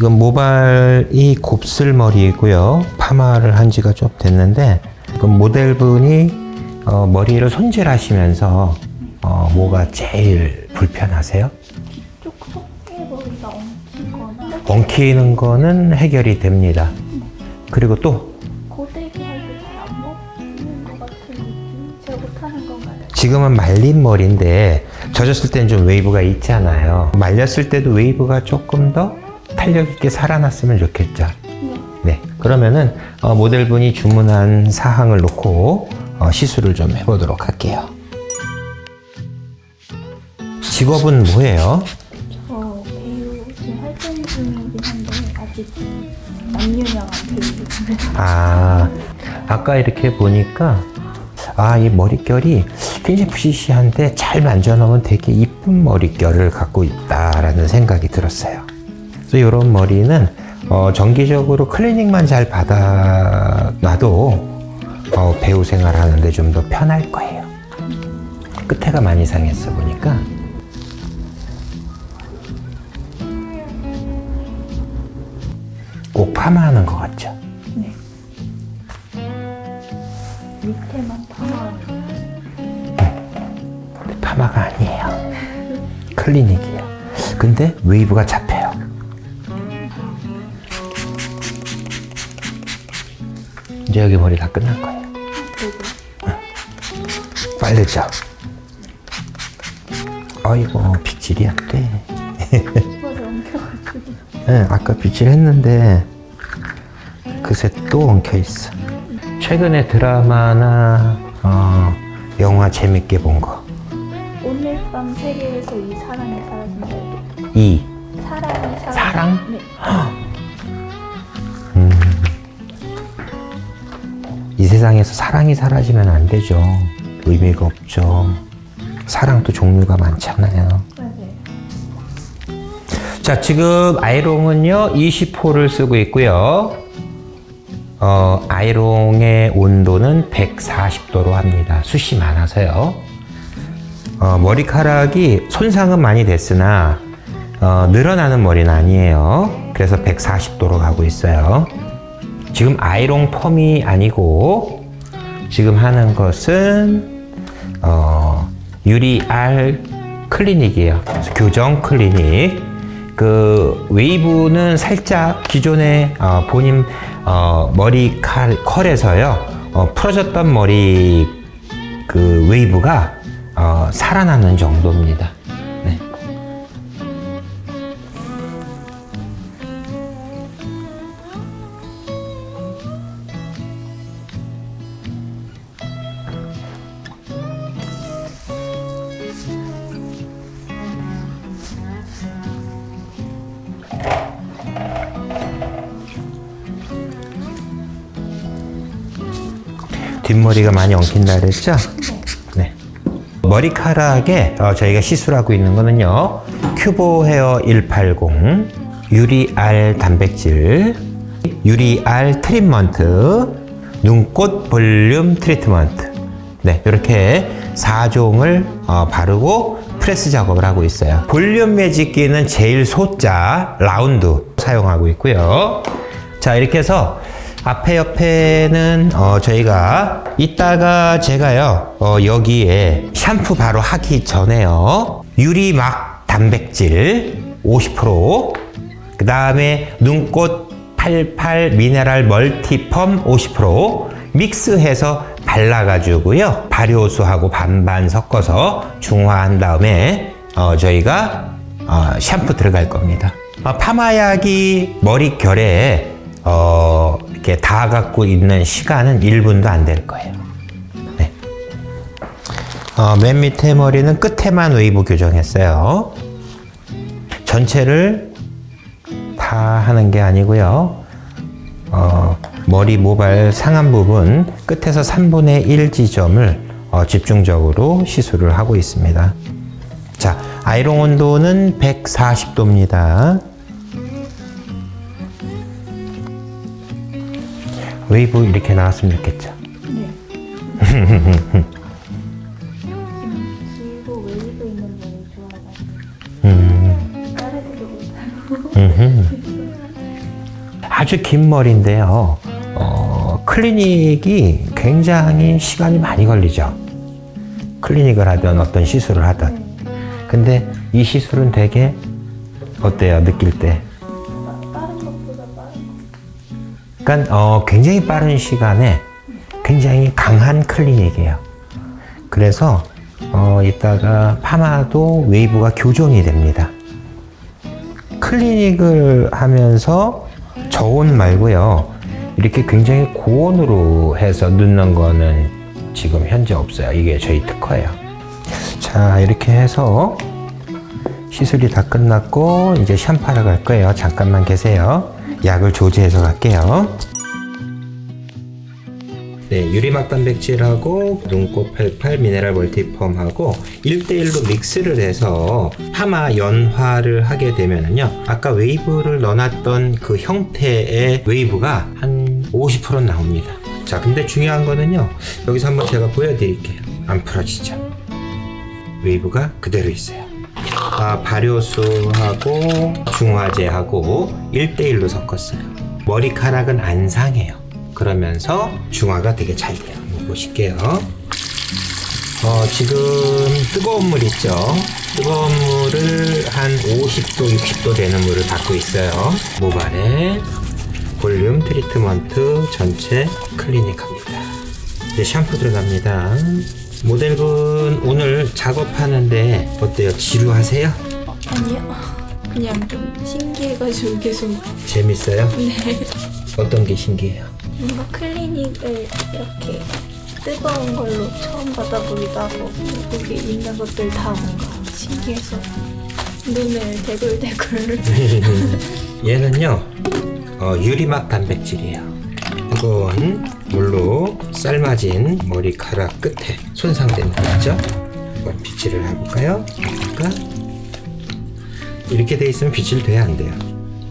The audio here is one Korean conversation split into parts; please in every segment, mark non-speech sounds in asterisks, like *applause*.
지금 모발이 곱슬머리이고요. 파마를 한 지가 좀 됐는데 그 모델분이 어, 머리를 손질하시면서 어, 뭐가 제일 불편하세요? 쪽 속개머리가 엉키거나 엉키는 거는 해결이 됩니다. 그리고 또? 지금은 말린 머리인데 젖었을 때는 좀 웨이브가 있잖아요. 말렸을 때도 웨이브가 조금 더 탄력 있게 살아났으면 좋겠죠. 네. 네. 그러면은 어, 모델분이 주문한 사항을 놓고 어, 시술을 좀 해보도록 할게요. 직업은 뭐예요? 저 배우 지금 활동 중이긴 한데 아직 남유명한 배우. 아, 아까 이렇게 보니까 아, 이 머릿결이 굉장히 푸시시한데 잘 만져놓으면 되게 이쁜 머릿결을 갖고 있다라는 생각이 들었어요. 그래서 이런 머리는 어, 정기적으로 클리닝만 잘 받아놔도 어, 배우 생활하는데 좀 더 편할 거예요. 끝에가 많이 상했어 보니까 꼭 파마하는 것 같죠? 네. 밑에만 파마. 파마가 아니에요. 클리닉이에요. 근데 웨이브가 잡혀 이제 여기 머리 다 끝난 거예요. 빠르죠? 아이고, 빗질이 안 돼. *laughs* 네, 아까 빗질했는데 그새 또 엉켜 있어. 최근에 드라마나 어, 영화 재밌게 본 거. 오늘 밤 세계에서 이 사랑이 사라진다. 이 사랑이 사라. 사랑? 세상에서 사랑이 사라지면 안 되죠. 의미가 없죠. 사랑도 종류가 많잖아요. 자, 지금 아이롱은요, 20호를 쓰고 있고요. 어, 아이롱의 온도는 140도로 합니다. 숱이 많아서요. 어, 머리카락이 손상은 많이 됐으나, 어, 늘어나는 머리는 아니에요. 그래서 140도로 가고 있어요. 지금 아이롱 펌이 아니고, 지금 하는 것은, 어, 유리 알 클리닉이에요. 교정 클리닉. 그 웨이브는 살짝 기존의 어, 본인 어, 머리칼 컬에서요 어, 풀어졌던 머리 그 웨이브가 어, 살아나는 정도입니다. 뒷머리가 많이 엉킨다 그랬죠? 네. 머리카락에 어, 저희가 시술하고 있는 거는요. 큐보 헤어 180, 유리 알 단백질, 유리 알 트리트먼트, 눈꽃 볼륨 트리트먼트. 네, 이렇게 4종을 어, 바르고 프레스 작업을 하고 있어요. 볼륨 매직기는 제일 소자 라운드 사용하고 있고요. 자, 이렇게 해서 앞에 옆에는 어, 저희가 이따가 제가요 어, 여기에 샴푸 바로 하기 전에요. 유리막 단백질 50%그 다음에 눈꽃 88 미네랄 멀티펌 50% 믹스해서 발라가지고요 발효수하고 반반 섞어서 중화한 다음에 어, 저희가 어, 샴푸 들어갈 겁니다. 어, 파마약이 머릿결에 어, 이렇게 다 갖고 있는 시간은 1분도 안 될 거예요. 네. 어, 맨 밑에 머리는 끝에만 웨이브 교정했어요. 전체를 다 하는 게 아니고요. 어, 머리 모발 상한 부분 끝에서 3분의 1 지점을 어, 집중적으로 시술을 하고 있습니다. 자, 아이롱 온도는 140도입니다. 웨이브 이렇게 나왔으면 좋겠죠. 네. 지고 웨이브 있는 머리 좋아해가지고 음, 자르지도 못하고 음흠. 아주 긴 머리인데요. 어, 클리닉이 굉장히 시간이 많이 걸리죠. 클리닉을 하든 어떤 시술을 하든. 근데 이 시술은 되게 어때요? 느낄 때? 빠- 빠른 것보다. 그러니까 어, 굉장히 빠른 시간에 굉장히 강한 클리닉이에요. 그래서 어, 이따가 파마도 웨이브가 교정이 됩니다. 클리닉을 하면서 저온 말고요. 이렇게 굉장히 고온으로 해서 넣는 거는 지금 현재 없어요. 이게 저희 특허예요. 자, 이렇게 해서 시술이 다 끝났고 이제 샴푸하러 갈 거예요. 잠깐만 계세요. 약을 조제해서 갈게요. 네, 유리막 단백질하고 눈꽃 88 미네랄 멀티펌하고 1대1로 믹스를 해서 파마 연화를 하게 되면은요. 아까 웨이브를 넣어놨던 그 형태의 웨이브가 한 50% 나옵니다. 자, 근데 중요한 거는요. 여기서 한번 제가 보여드릴게요. 안 풀어지죠? 웨이브가 그대로 있어요. 아, 발효수하고 중화제하고 1대1로 섞었어요. 머리카락은 안 상해요. 그러면서 중화가 되게 잘 돼요. 보실게요. 어, 지금 뜨거운 물 있죠? 뜨거운 물을 한 50도, 60도 되는 물을 받고 있어요. 모발에 볼륨 트리트먼트 전체 클리닉 합니다. 이제 샴푸 들어갑니다. 모델분 오늘 작업하는데 어때요? 지루하세요? 어, 아니요. 그냥 좀 신기해가지고 계속. 재밌어요? 네. 어떤 게 신기해요? 뭔가 클리닉을 이렇게 뜨거운 걸로 처음 받아보기도 하고 여기 있는 것들 다 뭔가 신기해서 눈을 대굴대굴 *laughs* 얘는요 어, 유리막 단백질이에요 뜨거운 물로 삶아진 머리카락 끝에 손상된 부위죠 한번 빗질을 해볼까요? 그러니까 이렇게 돼 있으면 빗질 돼야 안 돼요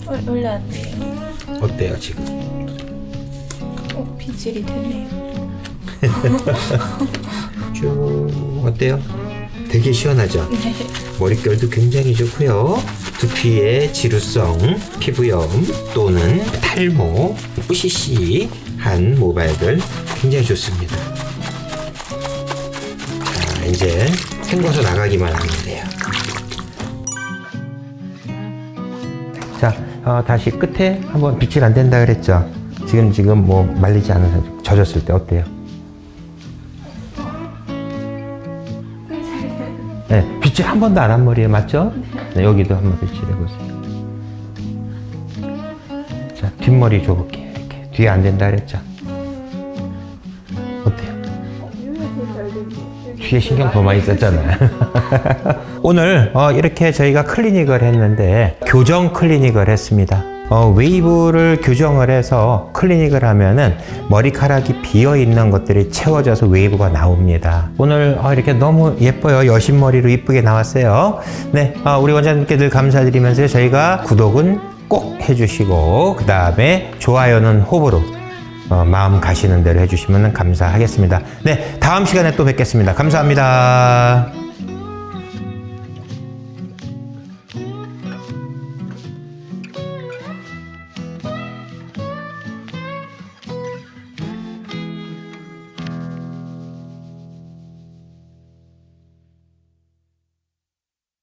원- 원래 안 돼요. 어때요 지금? 어, 비질이 되네요. *laughs* 쭉 어때요? 되게 시원하죠? 네. 머릿결도 굉장히 좋고요. 두피의 지루성, 피부염 또는 탈모, 뿌시시한 모발들 굉장히 좋습니다. 자, 이제 헹궈서 나가기만 하면 돼요. 자, 어, 다시 끝에 한번 빗질 안 된다 그랬죠? 지금 지금 뭐 말리지 않은 상태, 젖었을 때 어때요? 네, 빗질 한 번도 안 한 머리에 맞죠? 네, 여기도 한번 빗질해 보세요. 자, 뒷머리 줘볼게요. 이렇게 뒤에 안 된다 그랬죠? 어때요? 뒤에 신경 더 많이 썼잖아요. *laughs* 오늘 어, 이렇게 저희가 클리닉을 했는데 교정 클리닉을 했습니다. 어, 웨이브를 교정을 해서 클리닉을 하면은 머리카락이 비어 있는 것들이 채워져서 웨이브가 나옵니다. 오늘 어, 이렇게 너무 예뻐요. 여신 머리로 이쁘게 나왔어요. 네, 어, 우리 원장님께 늘 감사드리면서 저희가 구독은 꼭 해주시고 그 다음에 좋아요는 호불호 어, 마음 가시는 대로 해주시면 감사하겠습니다. 네, 다음 시간에 또 뵙겠습니다. 감사합니다.